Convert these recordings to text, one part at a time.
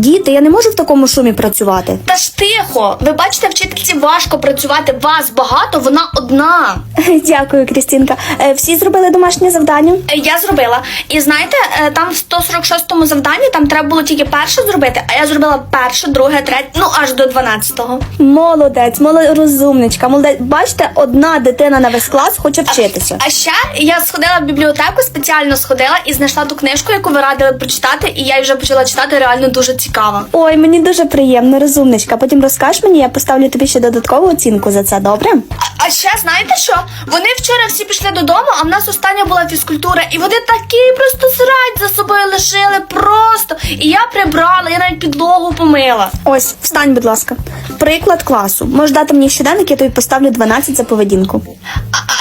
Діти, я не можу в такому шумі працювати. Та ж тихо. Ви бачите, вчительці важко працювати. Вас багато, вона одна. Дякую, Крістінка. Е, Всі зробили домашнє завдання? Е, Я зробила. І знаєте, е, там в 146-му завданні там треба було тільки перше зробити, а я зробила перше, друге, третє, ну аж до 12-го. Молодець, молодець, розумничка, молодець. Бачите, одна дитина на весь клас хоче вчитися. А ще я сходила в бібліотеку, спеціально сходила і знайшла ту книжку, яку ви радили прочитати, і я вже почала читати, реально дуже цікаво. Ой, мені дуже приємно, розумничка. Потім розкажеш мені, я поставлю тобі ще додаткову оцінку за це, добре? А, а ще знаєте що? Вони вчора всі пішли додому, а в нас остання була фізкультура, і вони такі просто срать за собою лишили просто. І я прибрала, я навіть підлогу помила. Ось, встань, будь ласка. Приклад класу. Можеш дати мені щоденник, я тобі поставлю 12 за поведінку.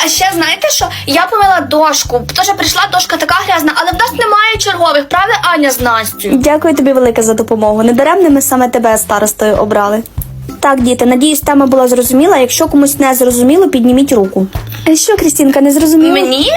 А, ще знаєте що? Я помила дошку. Тож прийшла дошка така грязна, але в нас немає чергових, правда, Аня з Настю? Дякую тобі велике за допомогу. Недаремне ми саме тебе старостою обрали. Так, діти, надіюсь, тема була зрозуміла. Якщо комусь не зрозуміло, підніміть руку. А Що, Крістінка, не зрозуміла? Мені?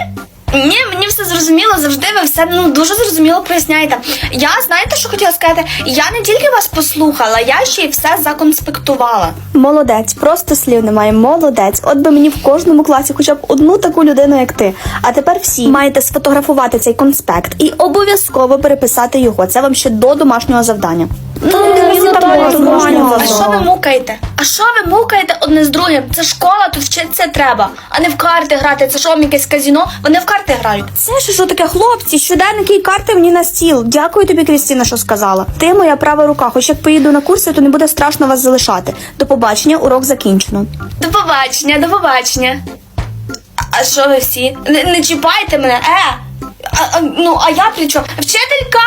Ні, мені все зрозуміло, завжди ви все ну дуже зрозуміло поясняєте. Я знаєте, що хотіла сказати? Я не тільки вас послухала, я ще й все законспектувала. Молодець, просто слів немає. Молодець. От би мені в кожному класі хоча б одну таку людину, як ти. А тепер всі маєте сфотографувати цей конспект і обов'язково переписати його. Це вам ще до домашнього завдання. Ну, ну, а що ви мукаєте? А що ви мукаєте одне з другим? Це школа, тут вчитися треба, а не в карти грати. Це що вам якесь казіно? Вони в карти грають. Це ж що таке, хлопці? Щоденники і карти мені на стіл. Дякую тобі, Крістіна, що сказала. Ти моя права рука. Хоч як поїду на курси, то не буде страшно вас залишати. До побачення, урок закінчено. До побачення, до побачення. А- А що ви всі? Не, не чіпайте мене, е! А, а, ну, а я при чому? Вчителька!